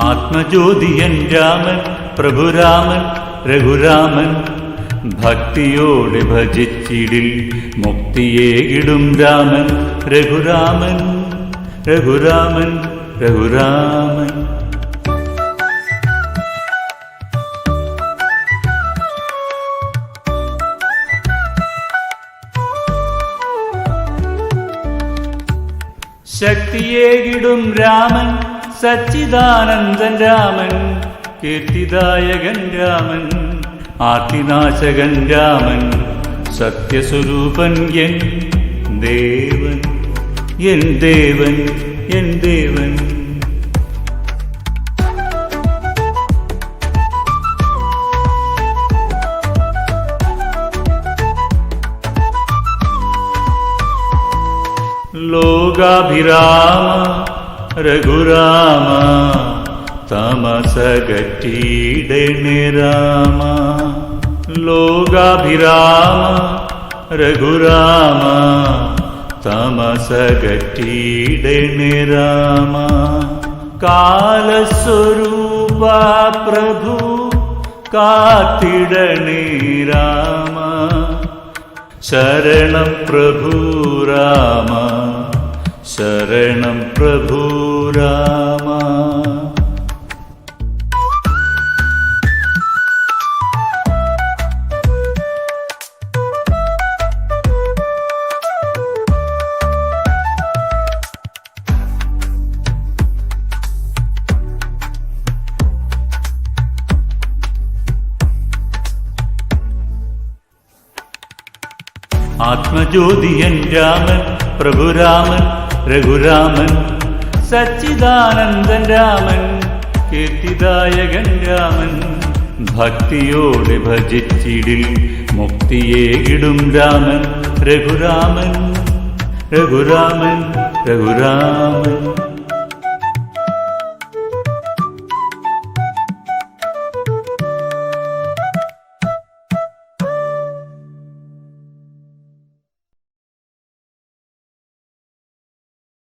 ആത്മജ്യോതിയൻ രാമൻ പ്രഭുരാമൻ രഘുരാമൻ. ഭക്തിയോടെ ഭജിച്ചിടിൽ മുക്തിയേകിടും രാമൻ രഘുരാമൻ രഘുരാമൻ രഘുരാമൻ. ശക്തിയേകിടും രാമൻ സച്ചിദാനന്ദൻ രാമൻ കീർത്തിദായകൻ രാമൻ ആർത്തിനാശകൻ രാമൻ സത്യസ്വരൂപൻ എൻ ദേവൻ എൻ ദേവൻ എൻ ദേവൻ. ലോകാഭിരാമ രഘുരാമ തമസകറ്റീടണി രാമ. ലോകാഭിരാമ രഘുരാമ തമസകറ്റീടണി രാമ. കാലസ്വരൂപ പ്രഭു കാത്തിടണി രാമ. ശരണം പ്രഭു രാമ. ശരണം പ്രഭു രാമ. ആത്മജ്യോതിയൻ രാമൻ പ്രഭുരാമൻ രഘുരാമൻ സച്ചിദാനന്ദൻ രാമൻ കീർത്തിദായകൻ രാമൻ ഭക്തിയോടെ ഭജിച്ചിടിൽ മുക്തിയേകിടും രാമൻ രഘുരാമൻ രഘുരാമൻ രഘുരാമൻ.